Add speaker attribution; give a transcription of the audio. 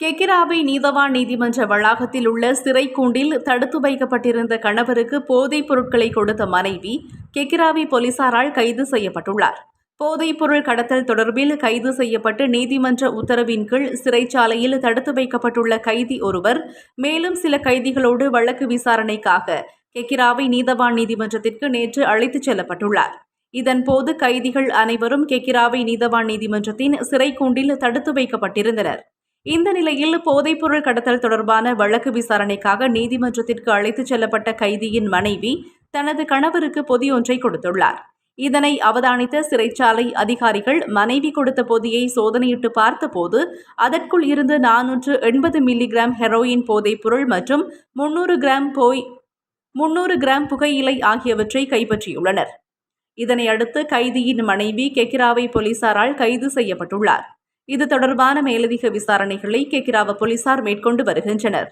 Speaker 1: கெக்கிராவை நீதவான் நீதிமன்ற வளாகத்தில் உள்ள சிறை கூண்டில் தடுத்து வைக்கப்பட்டிருந்த கணவருக்கு போதைப் பொருட்களை கொடுத்த மனைவி கெக்கிராவை போலீசாரால் கைது செய்யப்பட்டுள்ளார். போதைப் பொருள் கடத்தல் தொடர்பில் கைது செய்யப்பட்டு நீதிமன்ற உத்தரவின் கீழ் சிறைச்சாலையில் தடுத்து வைக்கப்பட்டுள்ள கைதி ஒருவர் மேலும் சில கைதிகளோடு வழக்கு விசாரணைக்காக கெக்கிராவை நீதவான் நீதிமன்றத்திற்கு நேற்று அழைத்துச் செல்லப்பட்டுள்ளார். இதன்போது கைதிகள் அனைவரும் கெக்கிராவை நீதவான் நீதிமன்றத்தின் சிறை கூண்டில் தடுத்து வைக்கப்பட்டிருந்தனர். இந்த நிலையில் போதைப்பொருள் கடத்தல் தொடர்பான வழக்கு விசாரணைக்காக நீதிமன்றத்திற்கு அழைத்துச் செல்லப்பட்ட கைதியின் மனைவி தனது கணவருக்கு பொதியொன்றை கொடுத்துள்ளார். இதனை அவதானித்த சிறைச்சாலை அதிகாரிகள் மனைவி கொடுத்த பொதியை சோதனையிட்டு பார்த்தபோது அதற்குள் இருந்து நானூற்று எண்பது மில்லிகிராம் ஹெரோயின் போதைப்பொருள் மற்றும் முன்னூறு கிராம் போய் முன்னூறு கிராம் புகையிலை ஆகியவற்றை கைப்பற்றியுள்ளனர். இதனை அடுத்து கைதியின் மனைவி கெக்கிராவை போலீசாரால் கைது செய்யப்பட்டுள்ளார். இது தொடர்பான மேலதிக விசாரணைகளை கேக்கிராவ போலீசார் மேற்கொண்டு வருகின்றனர்.